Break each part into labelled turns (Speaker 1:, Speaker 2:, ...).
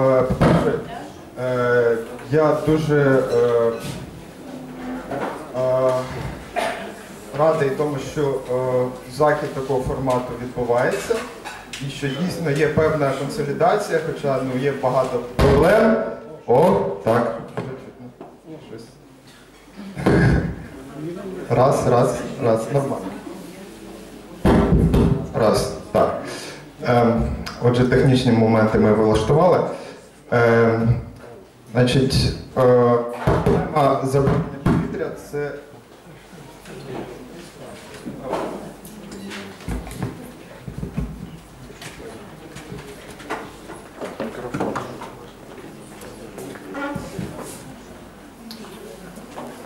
Speaker 1: Е, е, я дуже е, радий тому, що захід такого формату відбувається і що дійсно є певна консолідація, хоча ну, є багато проблем. О, так. Раз, раз, раз, нормально. Раз, так. Ем, отже, технічні моменти ми влаштували. Ем, значить, е, забруднення повітря це.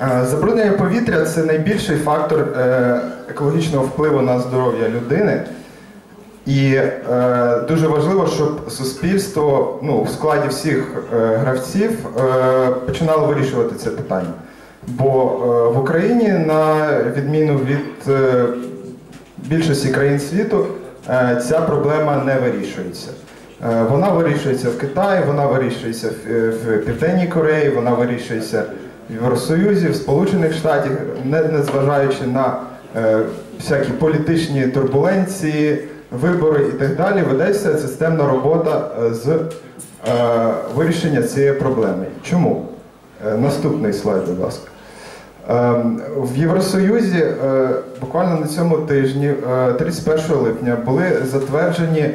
Speaker 1: Е, Забруднення повітря це найбільший фактор е, екологічного впливу на здоров'я людини. І е, дуже важливо, щоб суспільство ну, в складі всіх е, гравців е, починало вирішувати це питання. Бо е, в Україні, на відміну від е, більшості країн світу, е, ця проблема не вирішується. Е, вона вирішується в Китаї, вона вирішується в, е, в Південній Кореї, вона вирішується в Євросоюзі, в Сполучених Штатах, не, незважаючи на е, всякі політичні турбуленції, вибори і так далі, ведеться системна робота е, з е, вирішення цієї проблеми. Чому? Е, наступний слайд, будь ласка. Ем, В Євросоюзі буквально на цьому тижні, е, 31 липня, були затверджені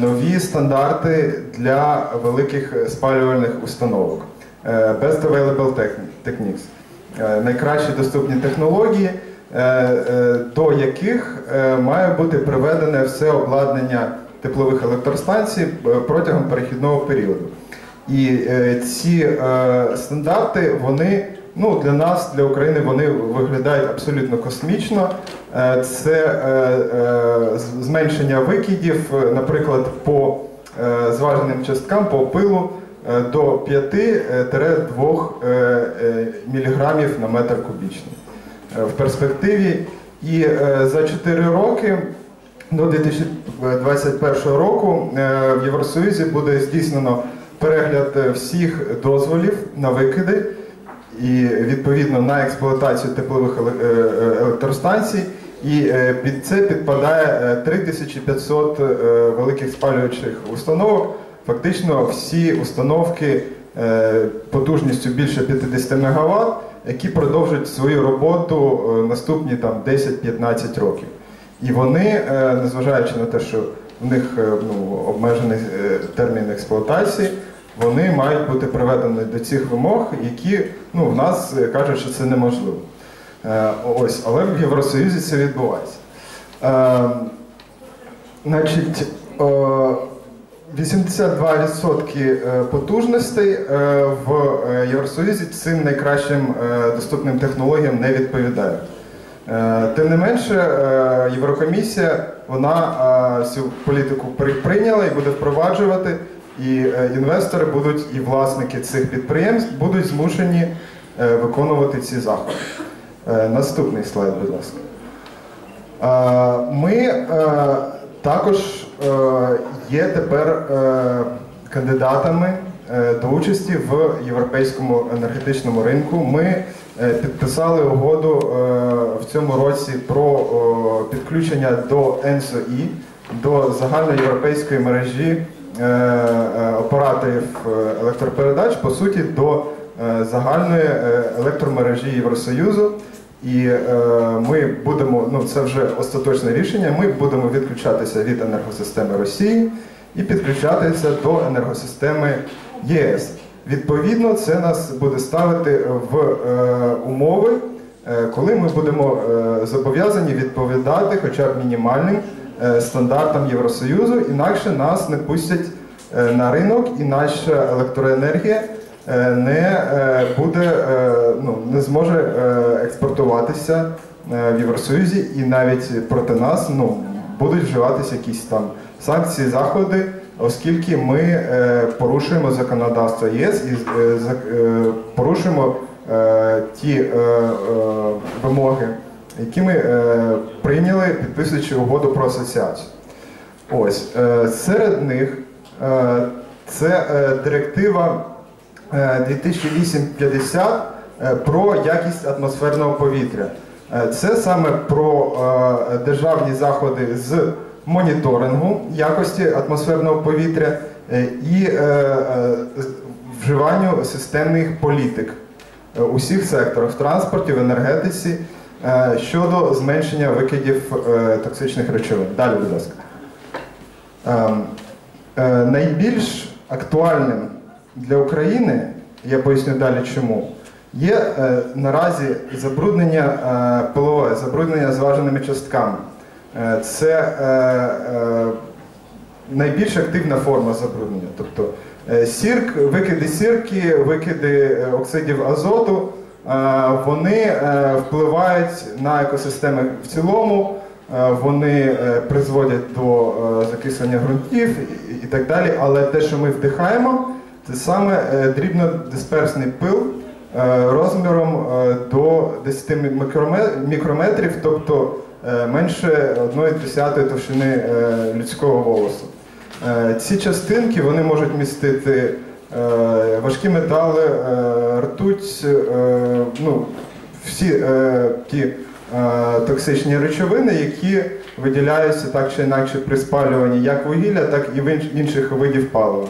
Speaker 1: нові стандарти для великих спалювальних установок. Best Available Techniques. Найкращі доступні технології, до яких е, має бути приведене все обладнання теплових електростанцій е, протягом перехідного періоду. І е, ці е, стандарти, вони ну, для нас, для України, вони виглядають абсолютно космічно. Е, це е, е, зменшення викидів, е, наприклад, по е, зваженим часткам, по пилу е, до 5-2 мг на метр кубічний е, в перспективі. І е, за 4 роки до 2021 року е, в Євросоюзі буде здійснено перегляд е, всіх дозволів на викиди і відповідно на експлуатацію теплових еле- е, е, електростанцій. І е, під це підпадає е, 3500 е, великих спалюючих установок. Фактично всі установки е, потужністю більше 50 МВт, які продовжують свою роботу е, наступні там 10-15 років. І вони, е, незважаючи на те, що в них е, ну, обмежений термін експлуатації, вони мають бути приведені до цих вимог, які ну, в нас кажуть, що це неможливо. Ось, але в Євросоюзі це відбувається. Значить, 82% е, потужностей е, в е, Євросоюзі цим найкращим доступним технологіям не відповідають. Тим не менше, Єврокомісія вона цю політику прийняла і буде впроваджувати, і інвестори будуть, і власники цих підприємств будуть змушені виконувати ці заходи. Наступний слайд, будь ласка. Ми також є тепер е, кандидатами е, до участі в європейському енергетичному ринку. Ми е, підписали угоду е, в цьому році про підключення до ЕНСОІ, до загальноєвропейської мережі е, е, операторів е, електропередач, по суті, до е, загальної е, електромережі Євросоюзу. І е, ми будемо, ну це вже остаточне рішення. Ми будемо відключатися від енергосистеми Росії і підключатися до енергосистеми ЄС. Відповідно, це нас буде ставити в е, умови, е, коли ми будемо е, зобов'язані відповідати хоча б мінімальним е, стандартам Євросоюзу, інакше нас не пустять е, на ринок, і наша електроенергія не е, буде, е, ну, не зможе е, експортуватися е, в Євросоюзі, і навіть проти нас ну, будуть вживатися якісь там санкції, заходи, оскільки ми е, порушуємо законодавство ЄС і е, е, порушуємо е, ті е, е, вимоги, які ми е, прийняли, підписуючи угоду про асоціацію. Ось е, серед них е, це е, директива е, 2008-50 е, про якість атмосферного повітря. Е, Це саме про е, державні заходи з моніторингу якості атмосферного повітря е, і е, е, вживанню системних політик е, у всіх секторах в транспорті, в енергетиці е, щодо зменшення викидів е, токсичних речовин. Далі, будь ласка. Ем, е, Найбільш актуальним для України, я поясню далі чому, є е, наразі забруднення е, пилове, забруднення зваженими частками. Е, Це е, е, найбільш активна форма забруднення. Тобто е, сірк, викиди сірки, викиди е, оксидів азоту, вони впливають на екосистеми в цілому, вони призводять до закислення ґрунтів і так далі. Але те, що ми вдихаємо, це саме е, дрібнодисперсний пил е, розміром е, до 10 мікрометрів, тобто менше 1,3 товщини людського волосу. Ці частинки вони можуть містити важкі метали, ртуть, ну, всі ті токсичні речовини, які виділяються так чи інакше при спалюванні як вугілля, так і в інших видів палива.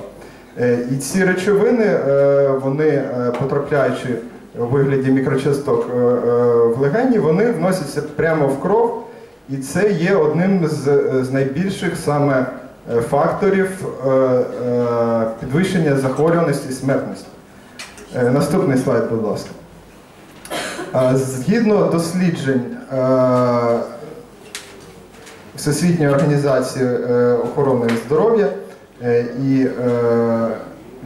Speaker 1: Е, І ці речовини, е, вони е, потрапляючи у вигляді мікрочасток в легені, вони вносяться прямо в кров, і це є одним з, найбільших саме факторів підвищення захворюваності і смертності. Наступний слайд, будь ласка. Згідно досліджень Всесвітньої організації охорони здоров'я і е,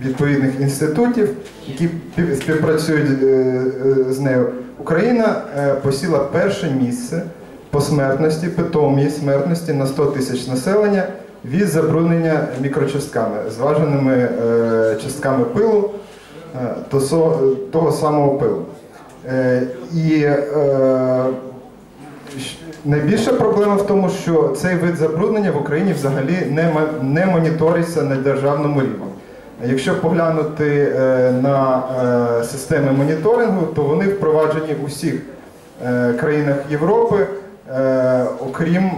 Speaker 1: відповідних інститутів, які співпрацюють е, е, з нею, Україна е, посіла перше місце по смертності, питомій смертності на 100 тисяч населення від забруднення мікрочастками, зваженими е, частками пилу е, того самого пилу. Е, І е, Найбільша проблема в тому, що цей вид забруднення в Україні взагалі не, не моніториться на державному рівні. Якщо поглянути е, на е, системи моніторингу, то вони впроваджені у всіх е, країнах Європи, окрім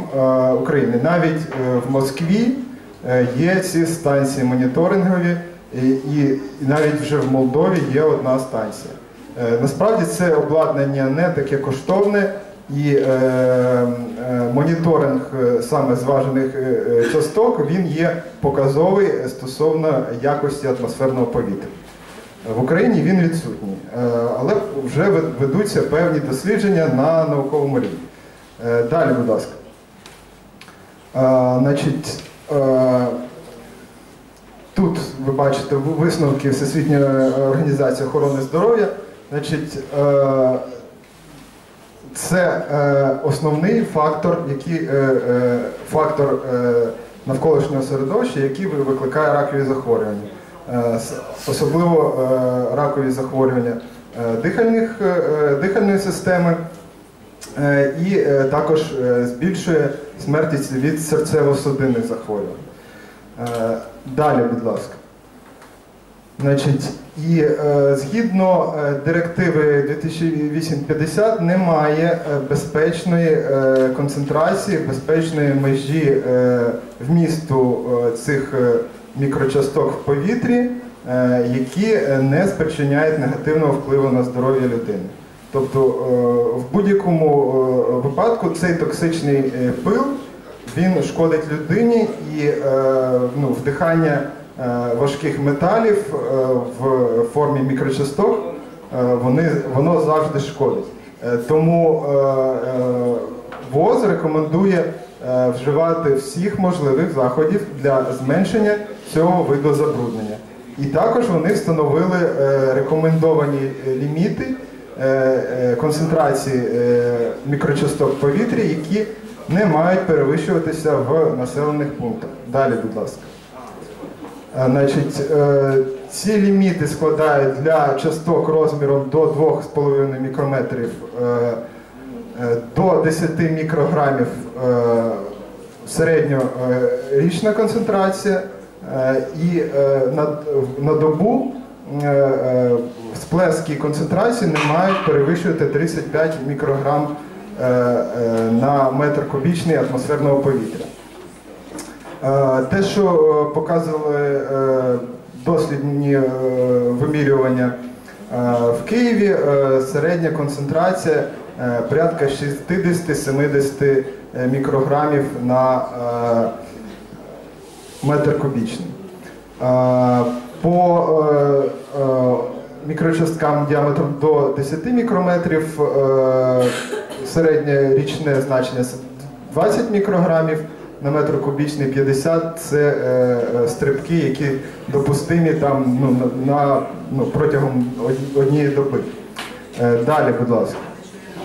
Speaker 1: України. Навіть в Москві є ці станції моніторингові, і, навіть вже в Молдові є одна станція. Насправді це обладнання не таке коштовне, і е, е, моніторинг е, саме зважених е, е, часток він є показовий стосовно якості атмосферного повітря. В Україні він відсутній, е, але вже ведуться певні дослідження на науковому рівні. Е, Далі, будь ласка. Е, Значить, е, Тут ви бачите висновки Всесвітньої організації охорони здоров'я. Значить, е, це е, основний фактор, який, е, е, фактор е, навколишнього середовища, який викликає ракові захворювання. Е, особливо е, ракові захворювання дихальних, дихальної системи. І також збільшує смертність від серцево-судинних захворювань. Далі, будь ласка. Значить, і е, згідно е, директиви 2008-50 немає е, безпечної концентрації, безпечної межі вмісту цих мікрочасток в повітрі, які не спричиняють негативного впливу на здоров'я людини. Тобто в будь-якому випадку цей токсичний пил він шкодить людині і ну, вдихання важких металів е, в формі мікрочасток е, вони, воно завжди шкодить. Е, тому е, е, ВОЗ рекомендує е, вживати всіх можливих заходів для зменшення цього виду забруднення. І також вони встановили е, рекомендовані е, ліміти е, е, концентрації е, мікрочасток в повітрі, які не мають перевищуватися в населених пунктах. Далі, будь ласка. Е, Значить, е, ці ліміти складають для часток розміром до 2,5 мікрометрів е, до 10 мікрограмів середньорічна концентрація І на, добу сплески концентрації не мають перевищувати 35 мікрограм на метр кубічний атмосферного повітря. Е, Те, що е, показували е, дослідні вимірювання в Києві, середня концентрація порядка 60-70 мікрограмів на метр кубічний. По мікрочасткам діаметром до 10 мікрометрів середнє річне значення 20 мікрограмів на метр кубічний 50 це е, е, стрибки, які допустимі там ну, на, на ну, протягом од- однієї доби. Е, Далі, будь ласка.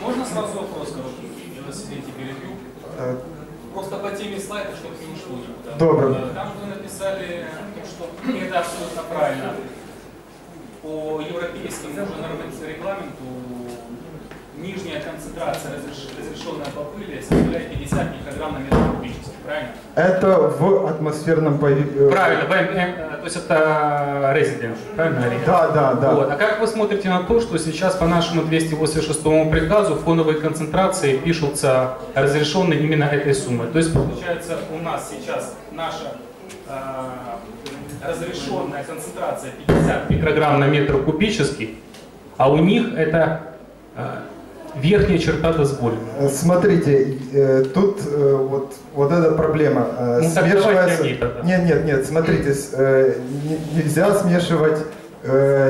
Speaker 2: А можно сразу вопрос короткий? Я вас извините, перебью.
Speaker 1: Е,
Speaker 2: Просто по теме слайда, чтобы не ушло никуда.
Speaker 1: Добро.
Speaker 2: Э, Там вы написали, то, что и это абсолютно правильно. По европейскому уже нормативному регламенту нижняя концентрация разреш- разрешенная по пыли составляет 50 микрограмм на метр кубический, правильно?
Speaker 1: Это в атмосферном повітрі.
Speaker 2: Правильно, ВМ, э, то есть это резидент, правильно?
Speaker 1: Да, да, да.
Speaker 2: Вот. А как вы смотрите на то, что сейчас по нашему 286 приказу фоновые концентрации пишутся разрешенные именно этой суммой? То есть получается у нас сейчас наша э, разрешенная концентрация 50 микрограмм на метр кубический, а у них это э, верхняя черта дозболь.
Speaker 1: Э, смотрите, э, тут э, вот, вот эта проблема.
Speaker 2: Ну, смешивается... Ней,
Speaker 1: нет, нет, нет, смотрите, нельзя смешивать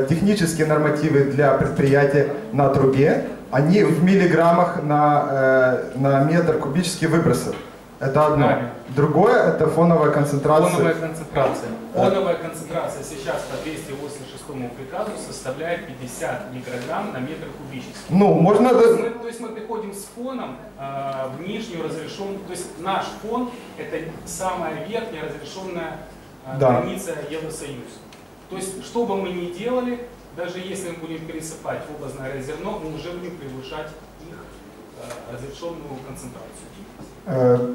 Speaker 1: технические нормативы для предприятия на трубе, они в миллиграммах на, на метр кубический выбросов. Это одно. Другое – это фоновая концентрация.
Speaker 2: Фоновая концентрация. Фоновая концентрация сейчас на 280 шестому приказу составляет 50 микрограмм на метр кубический.
Speaker 1: Ну, можно...
Speaker 2: То есть мы, то есть мы приходим с фоном э, в нижнюю разрешенную... То есть наш фон – это самая верхняя разрешенная э,
Speaker 1: да.
Speaker 2: граница Евросоюза. То есть, что бы мы ни делали, даже если мы будем пересыпать в облазное зерно, мы уже будем превышать их э, разрешенную концентрацию
Speaker 1: э,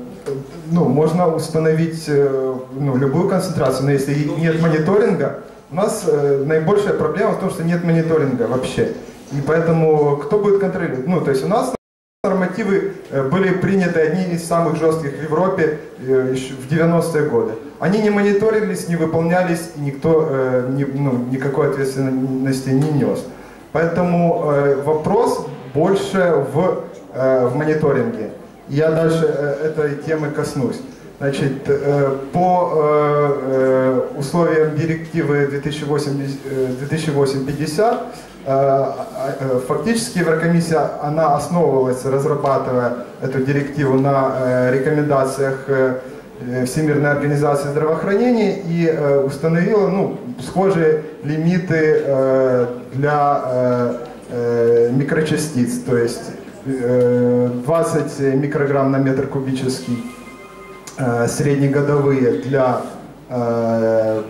Speaker 1: ну, можно установить э, ну, любую концентрацию, но если
Speaker 2: ну,
Speaker 1: нет мониторинга, у нас э, наибольшая проблема в том, что нет мониторинга вообще. И поэтому кто будет контролировать? Ну, то есть у нас нормативы э, были приняты одни из самых жестких в Европе э, в 90-е годы. Они не мониторились, не выполнялись, и никто э, ни- ну, никакой ответственности не нес. Поэтому э, вопрос больше в, э, в мониторинге. Я дальше э, этой темы коснусь. Значит, э, по э, э, условиям директивы 2008, э, 2008-50, э, э, фактически Еврокомиссия, она основывалась, разрабатывая эту директиву на рекомендациях Всемирной организации здравоохранения и установила ну, схожие лимиты для микрочастиц, то есть э, 20 микрограмм на метр кубический среднегодовые для э,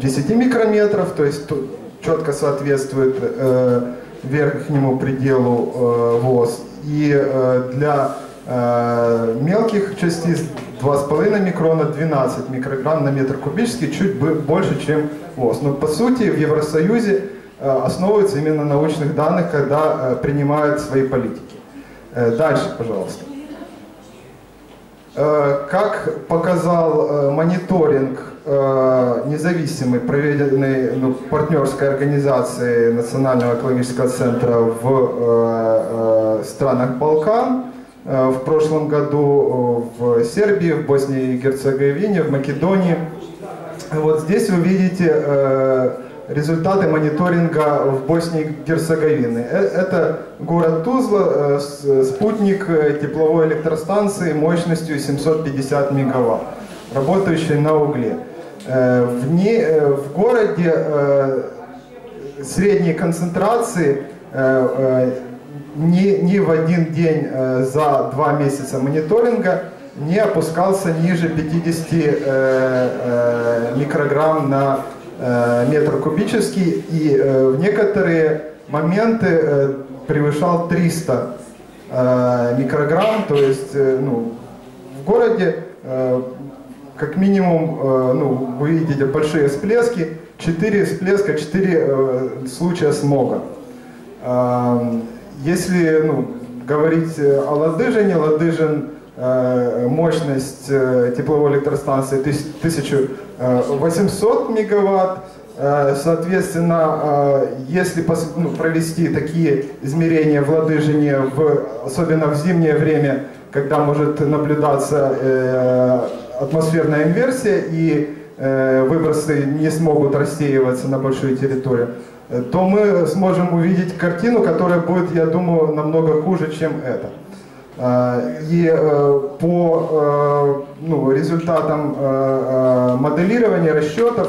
Speaker 1: 10 микрометров, то есть тут четко соответствует э, верхнему пределу э, ВОЗ. И э, для э, мелких частиц 2,5 микрона 12 микрограмм на метр кубический, чуть больше, чем ВОЗ. Но по сути в Евросоюзе э, основывается именно на научных данных, когда э, принимают свои политики. Э, Дальше, пожалуйста. Э, Как показал э, мониторинг э, независимый, проведенный ну, партнерской организацией Национального экологического центра в странах Балкан, в прошлом году в Сербии, в Боснии и Герцеговине, в Македонии, вот здесь вы видите результаты мониторинга в Боснии и Герцеговине. Э, Это город Тузла, э, с- спутник э, тепловой электростанции мощностью 750 мегаватт, работающей на угле. Э, В, не- э, в городе э, средней концентрации э, э, ни, ни в один день э, за два месяца мониторинга не опускался ниже 50 э, э, микрограмм на э, Э, метр кубический, и э, в некоторые моменты э, превышал 300 микрограмм, то есть ну, в городе как минимум, ну, вы видите большие всплески, 4 всплеска, 4 случая смога. Эм, если ну, говорить о Ладыжине, Ладыжин мощность тепловой электростанции 1000 Э, 800 мегаватт. Э, соответственно, э, если ну, провести такие измерения в Ладыжине, особенно в зимнее время, когда может наблюдаться атмосферная инверсия и выбросы не смогут рассеиваться на большую территорию, то мы сможем увидеть картину, которая будет, я думаю, намного хуже, чем это. И по ну, результатам моделирования расчетов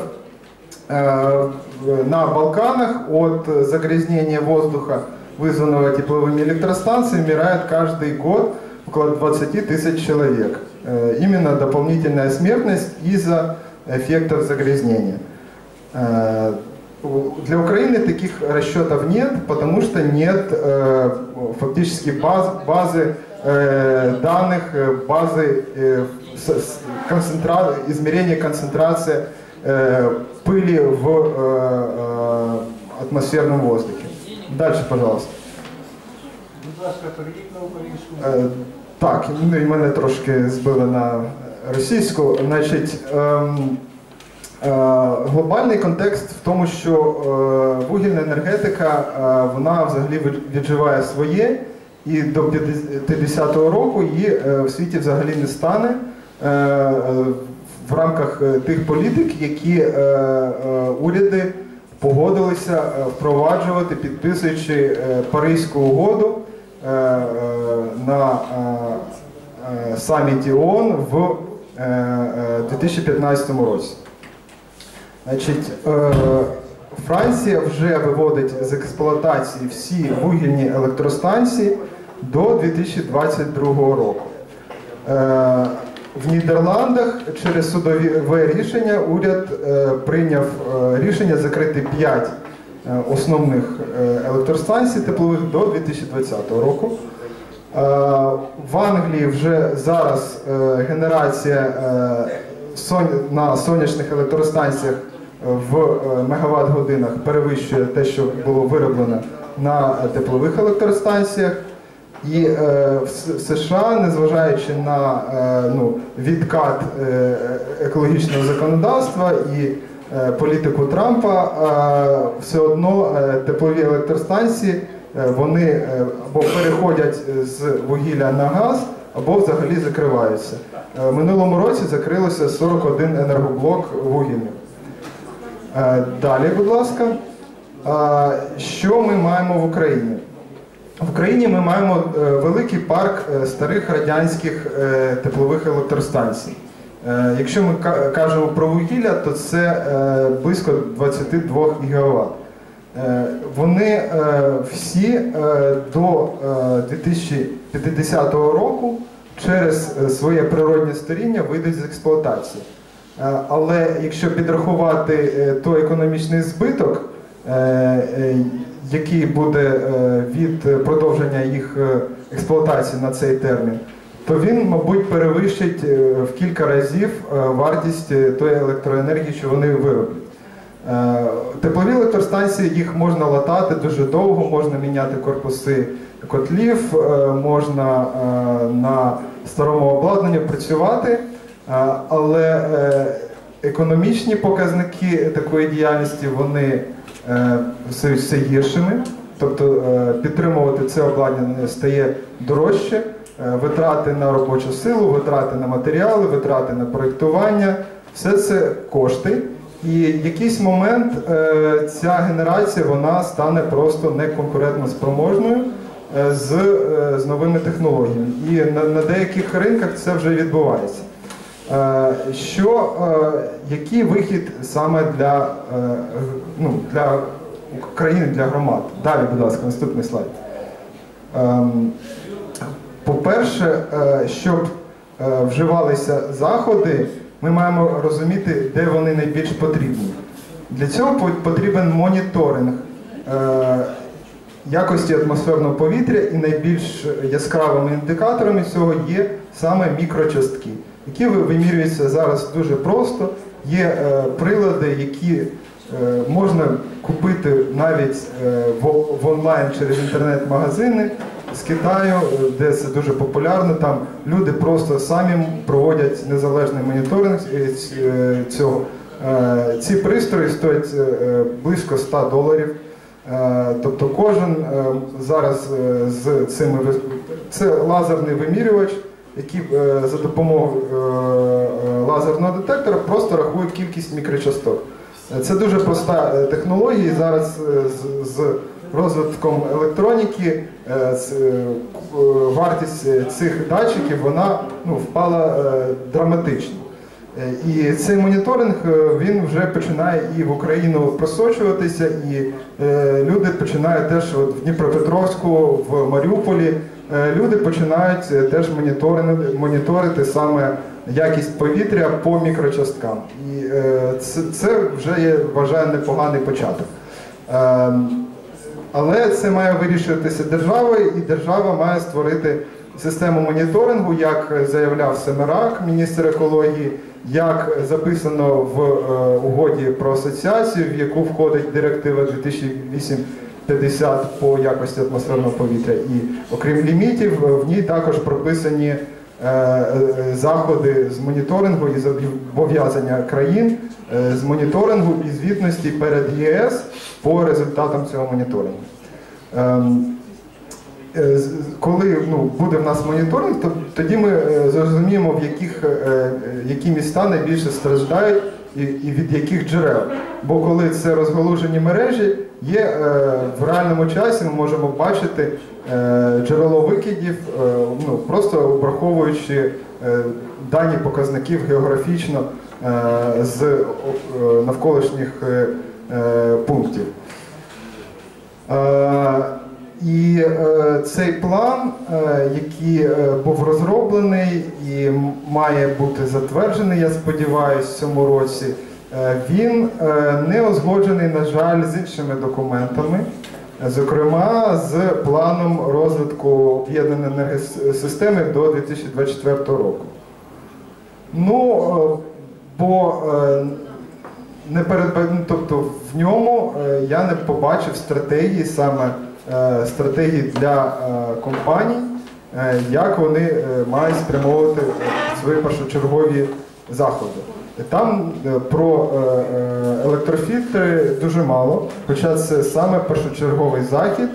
Speaker 1: на Балканах от загрязнения воздуха, вызванного тепловыми электростанциями, умирает каждый год около 20 тысяч человек. Э, Именно дополнительная смертность из-за эффектов загрязнения. Э, Для Украины таких расчетов нет, потому что нет э, фактически баз, базы данных, э, базы э, с- с- концентра... измерения концентрации э, пыли в э, э, атмосферном воздухе. Дальше, пожалуйста.
Speaker 3: Будь ласка, перейдіть на українську.
Speaker 1: Е, Так, ну і мене трошки збили на російську. Значить, ем, е, глобальний контекст в тому, що е, вугільна енергетика е, вона взагалі від- відживає своє, і до 50-го року її е, в світі взагалі не стане. е, е, В рамках тих політик, які уряди погодилися впроваджувати, підписуючи Паризьку угоду на саміті ООН в е, е, 2015 році. Значить, Франція вже виводить з експлуатації всі вугільні електростанції до 2022 року. Е, В Нідерландах через судове рішення уряд е, прийняв е, рішення закрити 5 основних електростанцій теплових до 2020 року. В Англії вже зараз генерація на сонячних електростанціях в мегаватт-годинах перевищує те, що було вироблено на теплових електростанціях. І е, в США, незважаючи на е, ну, відкат е, екологічного законодавства і е, політику Трампа, е, все одно е, теплові електростанції е, вони е, або переходять з вугілля на газ, або взагалі закриваються. Е, минулому році закрилося 41 енергоблок вугільних. Е, Далі, будь ласка, Е, що ми маємо в Україні? В Україні ми маємо е, великий парк е, старих радянських е, теплових електростанцій. Якщо ми кажемо про вугілля, то це близько 22 ГВт. Вони всі до е, 2050 року через своє природне старіння вийдуть з експлуатації. Але якщо підрахувати той економічний збиток, який буде е, від продовження їх е, експлуатації на цей термін, то він, мабуть, перевищить е, в кілька разів е, вартість е, тої електроенергії, що вони вироблять. Е, Теплові електростанції їх можна латати дуже довго, можна міняти корпуси котлів, е, можна е, на старому обладнанні працювати, е, але е, економічні показники такої діяльності вони е, все, все гіршими. Тобто е, підтримувати це обладнання стає дорожче, е, витрати на робочу силу, витрати на матеріали, витрати на проєктування, все це кошти. І в якийсь момент е, ця генерація вона стане просто неконкурентно спроможною е, з, е, з новими технологіями. І на, на деяких ринках це вже відбувається. Е, Що, е, який вихід саме для, е, ну, для України, для громад? Далі, будь ласка, наступний слайд. Ем, По-перше, щоб вживалися заходи, ми маємо розуміти, де вони найбільш потрібні. Для цього потрібен моніторинг якості атмосферного повітря і найбільш яскравими індикаторами цього є саме мікрочастки. Які ви- вимірюються зараз дуже просто. Є е, прилади, які е, можна купити навіть е, в, онлайн через інтернет-магазини з Китаю, де це дуже популярно. Там люди просто самі проводять незалежний моніторинг ць- цього. Ці пристрої стоять близько 100 доларів. Тобто кожен зараз з цими це лазерний вимірювач, який е, за допомогою е, е, лазерного детектора просто рахує кількість мікрочастот. Е, Це дуже проста технологія. Зараз з, розвитком електроніки вартість цих датчиків вона ну, впала драматично. І цей моніторинг він вже починає і в Україну просочуватися, і люди починають теж в Дніпропетровську, в Маріуполі. Е, Люди починають е, теж моніторити, моніторити саме якість повітря по мікрочасткам. І е, це, вже є, вважаю, непоганий початок. Ем, але це має вирішуватися державою, і держава має створити систему моніторингу, як заявляв Семерак, міністр екології, як записано в угоді про асоціацію, в яку входить директива 2008-50 по якості атмосферного повітря. І окрім лімітів, в ній також прописані е, е, заходи з моніторингу і зобов'язання країн е, з моніторингу і звітності перед ЄС по результатам цього моніторингу. Ем, Коли ну, буде в нас моніторинг, то тоді ми зрозуміємо, в яких, які міста найбільше страждають і, і від яких джерел. Бо коли це розгалужені мережі, є е, в реальному часі ми можемо бачити е, джерело викидів, е, ну, просто обраховуючи е, дані показників географічно е, з е, навколишніх пунктів. І е, цей план, е, який е, був розроблений і має бути затверджений, я сподіваюся, в цьому році, е, він е, не узгоджений, на жаль, з іншими документами, зокрема з планом розвитку об'єднаної енергосистеми до 2024 року. Ну, е, бо не передба... ну, тобто в ньому я не побачив стратегії саме е, стратегії для е, компаній, е, як вони мають спрямовувати свої першочергові заходи. Там про електрофільтри дуже мало, хоча це саме першочерговий захід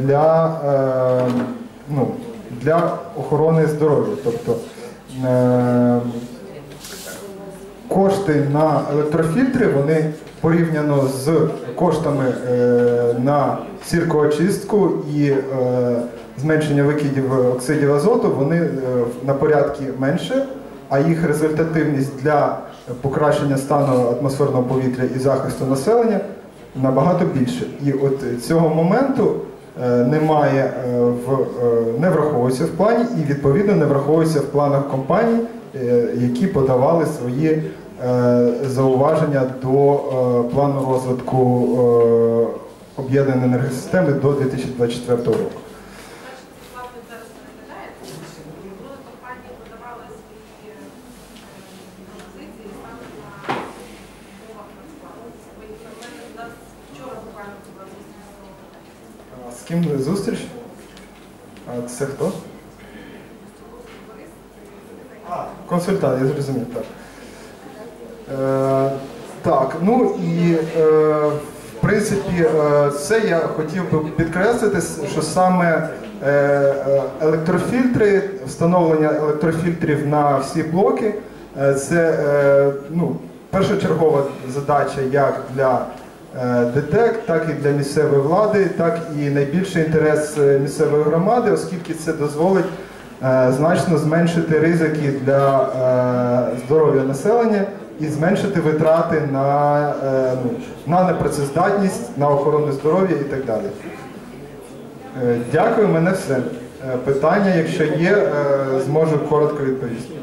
Speaker 1: для, ну, для охорони здоров'я. Тобто кошти на електрофільтри вони порівняно з коштами е, на сіркоочистку і е, зменшення викидів оксидів азоту, вони е, на порядки менше, а їх результативність для покращення стану атмосферного повітря і захисту населення набагато більше. І от цього моменту немає в не враховується в плані і відповідно не враховується в планах компаній, які подавали свої зауваження до е, плану розвитку е, об'єднаної енергосистеми до 2024 року.
Speaker 4: е. З
Speaker 1: ким зустріч? А це хто? А, консультант, я зрозумів, так. Е, так, ну і е, в принципі, е, це я хотів би підкреслити, що саме електрофільтри, встановлення електрофільтрів на всі блоки, це ну, першочергова задача як для ДТЕК, так і для місцевої влади, так і найбільший інтерес місцевої громади, оскільки це дозволить значно зменшити ризики для здоров'я населення і зменшити витрати на, е, ну, на непрацездатність, на охорону здоров'я і так далі. Е, Дякую, мене все. Е, Питання, якщо є, зможу коротко відповісти.